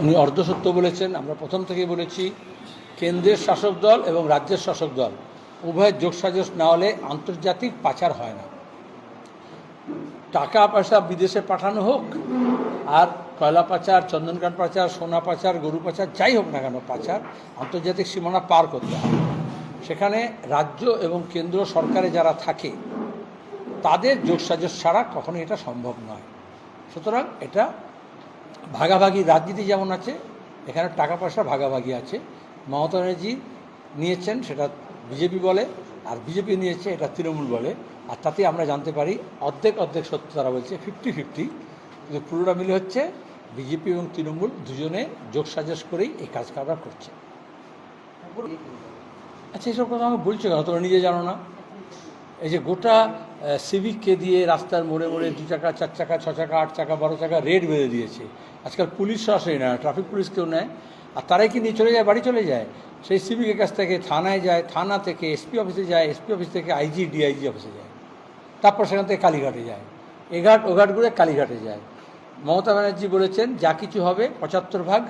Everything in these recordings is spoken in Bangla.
উনি অর্ধসত্য বলেছেন, আমরা প্রথম থেকেই বলেছি, কেন্দ্রের শাসক দল এবং রাজ্যের শাসক দল, উভয়ের যোগসাজশ না হলে আন্তর্জাতিক পাচার হয় না। টাকা, পয়সা বিদেশে পাঠানো হোক, আর কয়লা পাচার, চন্দনকাঠ পাচার, সোনা পাচার, গরু পাচার, যাই হোক না কেন পাচার, আন্তর্জাতিক সীমানা পার করতে হয় সেখানে রাজ্য এবং কেন্দ্র সরকারে যারা থাকে, তাদের যোগসাজশ ছাড়া কখনো এটা সম্ভব নয়। সুতরাং এটা ভাগাভাগি, রাজনীতি যেমন আছে, এখানে টাকা পয়সা ভাগাভাগি আছে। মমতা ব্যানার্জি নিয়েছেন, সেটা বিজেপি বলে, আর বিজেপি নিয়েছে, এটা তৃণমূল বলে। আর তাতে আমরা জানতে পারি, অর্ধেক অর্ধেক সত্য তারা বলছে ফিফটি ফিফটি কিন্তু পুরোটা মিলে হচ্ছে, বিজেপি এবং তৃণমূল দুজনে যোগ সাজস করেই এই কাজ কারবার করছে। আচ্ছা এইসব কথা আমাকে বলছো কেন? তোমরা নিজে জানো না। এই যে গোটা সিভিককে দিয়ে রাস্তার মোড়ে মোড়ে দু চাকা, চার চাকা, ছ চাকা, আট চাকা, বারো চাকা রেড বেঁধে দিয়েছে। আজকাল পুলিশ সরাসরি নেয় ট্রাফিক পুলিশ কেউ নেয়। আর তারাই কি নিয়ে চলে যায়, বাড়ি চলে যায়? সেই সিভিকের কাছ থেকে থানায় যায়, থানা থেকে এসপি অফিসে যায় এসপি অফিস থেকে আইজি ডিআইজি অফিসে যায়। তারপর সেখান থেকে কালীঘাটে যায়। এঘাট ওঘাট ঘুরে কালীঘাটে যায়। মমতা ব্যানার্জি বলেছেন, যা কিছু হবে, পঁচাত্তর ভাগ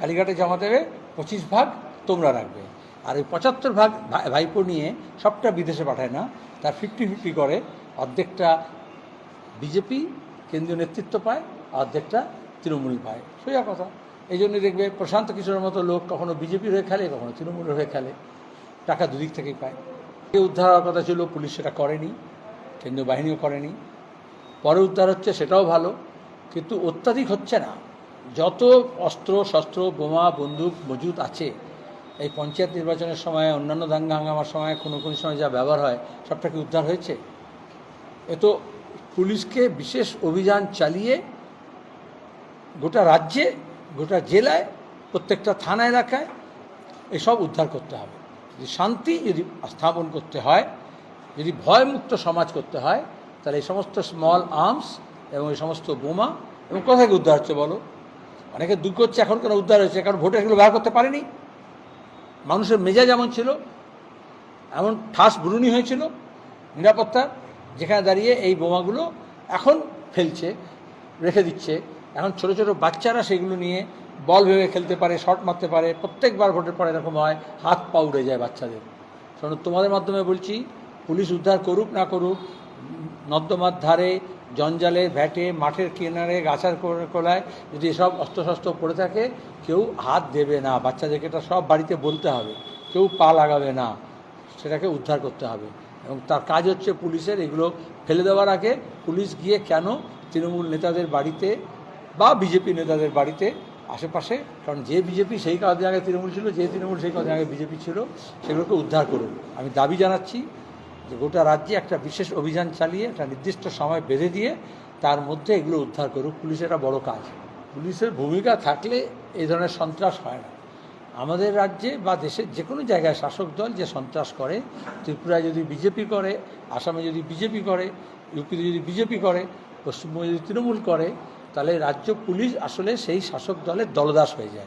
কালীঘাটে জমা দেবে, পঁচিশ ভাগ তোমরা রাখবে। আর এই পঁচাত্তর ভাগ ভাইপো নিয়ে সবটা বিদেশে পাঠায় না, তার ফিফটি ফিফটি করে। অর্ধেকটা বিজেপি কেন্দ্রীয় নেতৃত্ব পায়, অর্ধেকটা তৃণমূল পায়। সোজা কথা। এই জন্য দেখবে প্রশান্ত কিশোরের মতো লোক কখনো বিজেপির হয়ে খেলে, কখনো তৃণমূলের হয়ে খেলে। টাকা দুদিক থেকেই পায়। উদ্ধার হওয়ার কথা ছিল, পুলিশ সেটা করেনি, কেন্দ্রীয় বাহিনীও করেনি। পরে উদ্ধার হচ্ছে, সেটাও ভালো, কিন্তু অত্যাধিক হচ্ছে না। যত অস্ত্র, শস্ত্র, বোমা, বন্দুক মজুদ আছে, এই পঞ্চায়েত নির্বাচনের সময়, অন্যান্য দাঙ্গা হাঙ্গামার সময়, কোনো কোনো সময় যা ব্যবহার হয়, সবটা কি উদ্ধার হয়েছে? এ তো পুলিশকে বিশেষ অভিযান চালিয়ে গোটা রাজ্যে, গোটা জেলায়, প্রত্যেকটা থানা এলাকায় এসব উদ্ধার করতে হবে। যদি শান্তি যদি স্থাপন করতে হয়, যদি ভয়মুক্ত সমাজ করতে হয়, তাহলে এই সমস্ত স্মল আর্মস এবং এই সমস্ত বোমা এবং কোথায় উদ্ধার হচ্ছে বলো? অনেকে দুঃখ হচ্ছে এখন কেন উদ্ধার হয়েছে, কারণ ভোটে এগুলো ব্যবহার করতে পারেনি। মানুষের মেজাজ এমন ছিল, এমন ঠাস বুরুনি হয়েছিল, নিরাপত্তা যেখানে দাঁড়িয়ে এই বোমাগুলো এখন ফেলছে, রেখে দিচ্ছে। এখন ছোট ছোট বাচ্চারা সেগুলো নিয়ে বল ভেবে খেলতে পারে শট মারতে পারে, প্রত্যেকবার ভোটের পরে এরকম হয়, হাত পা উড়ে যায় বাচ্চাদের। শোনো, তোমাদের মাধ্যমে বলছি, পুলিশ উদ্ধার করুক না করুক, নর্দমার ধারে, জঞ্জালে, ভ্যাটে, মাঠের কিনারে, গাছার কোলে- কোলায় যদি এসব অস্ত্রশস্ত্র পড়ে থাকে, কেউ হাত দেবে না। বাচ্চাদেরকে এটা সব বাড়িতে বলতে হবে। কেউ পা লাগাবে না। সেটাকে উদ্ধার করতে হবে। এবং তার কাজ হচ্ছে পুলিশের এগুলো ফেলে দেওয়ার আগে পুলিশ গিয়ে কেন তৃণমূল নেতাদের বাড়িতে বা বিজেপি নেতাদের বাড়িতে, আশেপাশে, কারণ যে বিজেপি সেই কদিন আগে তৃণমূল ছিল, যে তৃণমূল সেই কদিন আগে বিজেপি ছিল, সেগুলোকে উদ্ধার করুন। আমি দাবি জানাচ্ছি যে গোটা রাজ্যে একটা বিশেষ অভিযান চালিয়ে, একটা নির্দিষ্ট সময় বেঁধে দিয়ে তার মধ্যে এগুলো উদ্ধার করুক। পুলিশের একটা বড় কাজ। পুলিশের ভূমিকা থাকলে এই ধরনের সন্ত্রাস হয় না। আমাদের রাজ্যে বা দেশের যে কোনো জায়গায় শাসক দল যে সন্ত্রাস করে, ত্রিপুরায় যদি বিজেপি করে, আসামে যদি বিজেপি করে, ইউপিতে যদি বিজেপি করে, পশ্চিমবঙ্গে যদি তৃণমূল করে তাহলে রাজ্য পুলিশ আসলে সেই শাসক দলের দলদাস হয়ে যায়।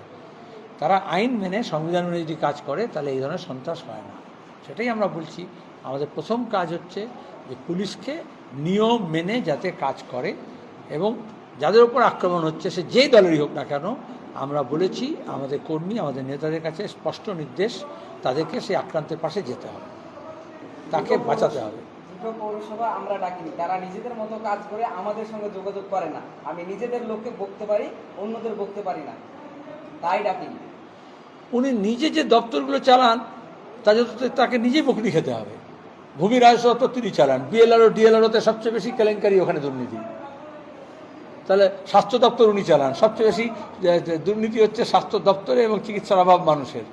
তারা আইন মেনে সংবিধান মেনে যদি কাজ করে, তাহলে এই ধরনের সন্ত্রাস হয় না। সেটাই আমরা বলছি। আমাদের প্রথম কাজ হচ্ছে যে পুলিশকে নিয়ম মেনে যাতে কাজ করে এবং যাদের উপর আক্রমণ হচ্ছে, সে যেই দলেরই হোক না কেন, আমরা বলেছি, আমাদের কর্মী, আমাদের নেতাদের কাছে স্পষ্ট নির্দেশ, তাদেরকে সেই আক্রান্তের পাশে যেতে হবে। তাকে বাঁচাতে হবে। দুটো পৌরসভা আমরা ডাকিনি। তারা নিজেদের মতো কাজ করে আমাদের সঙ্গে যোগাযোগ করে না। আমি নিজেদের লোককে বকতে পারি, অন্যদের বকতে পারি না। তাই ডাকিনি। উনি নিজে যে দপ্তরগুলো চালান তা যত তাকে নিজেই বকরি খেতে হবে। ভূমি রাজস্ব দপ্তর তিনি চালান। বিএলআরও ডিএলআরওতে সবচেয়ে বেশি কেলেঙ্কারি ওখানে দুর্নীতি। তাহলে স্বাস্থ্য দপ্তর উনি চালান। সবচেয়ে বেশি দুর্নীতি হচ্ছে স্বাস্থ্য দপ্তরে এবং চিকিৎসার অভাব মানুষের।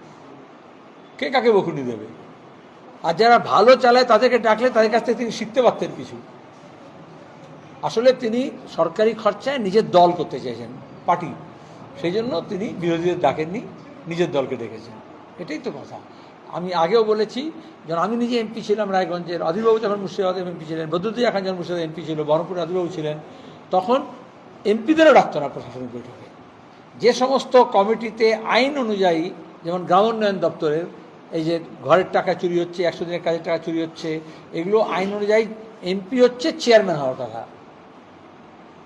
কে কাকে বকুনি দেবে? আর যারা ভালো চালায় তাদেরকে ডাকলে তাদের কাছ থেকে তিনি শিখতে পারতেন কিছু। আসলে তিনি সরকারি খরচায় নিজের দল করতে চেয়েছেন, পার্টি। সেই জন্য তিনি বিরোধীদের ডাকেননি, নিজের দলকে ডেকেছেন। এটাই তো কথা। আমি আগেও বলেছি, যখন আমি নিজে এমপি ছিলাম রায়গঞ্জের, অধীরবাবু যখন মুর্শিদাবাদ এমপি ছিলেন বদরুদ্দিয়া খান যখন মুর্শিদাবাদ এমপি ছিল, বহরমপুর অধীরবাবু ছিলেন, তখন এমপিদেরও ডাকত না প্রশাসনিক বৈঠকে। যে সমস্ত কমিটিতে আইন অনুযায়ী, যেমন গ্রাম উন্নয়ন দপ্তরের এই যে ঘরের টাকা চুরি হচ্ছে, একশো দিনের কাজের টাকা চুরি হচ্ছে, এগুলো আইন অনুযায়ী এমপি হচ্ছে চেয়ারম্যান হওয়ার কথা।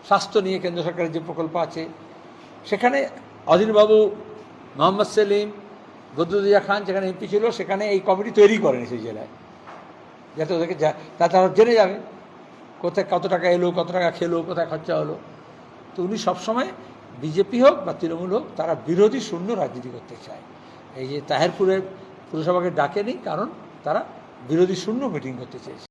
স্বাস্থ্য নিয়ে কেন্দ্র সরকারের যে প্রকল্প আছে, সেখানে অধীরবাবু মোহাম্মদ সেলিম বদরুদ্দিয়া খান যেখানে এমপি ছিল, সেখানে এই কমিটি তৈরি করেনি সেই জেলায়। যাতে ওদেরকে যা তারা জেনে যাবে, কোথায় কত টাকা এলো, কত টাকা খেলো, কোথায় খরচা হলো। তো উনি সবসময় বিজেপি হোক বা তৃণমূল হোক, তারা বিরোধী শূন্য রাজনীতি করতে চায়। এই যে তাহেরপুরের পুরসভাকে ডাকেনি কারণ তারা বিরোধী শূন্য মিটিং করতে চেয়েছে।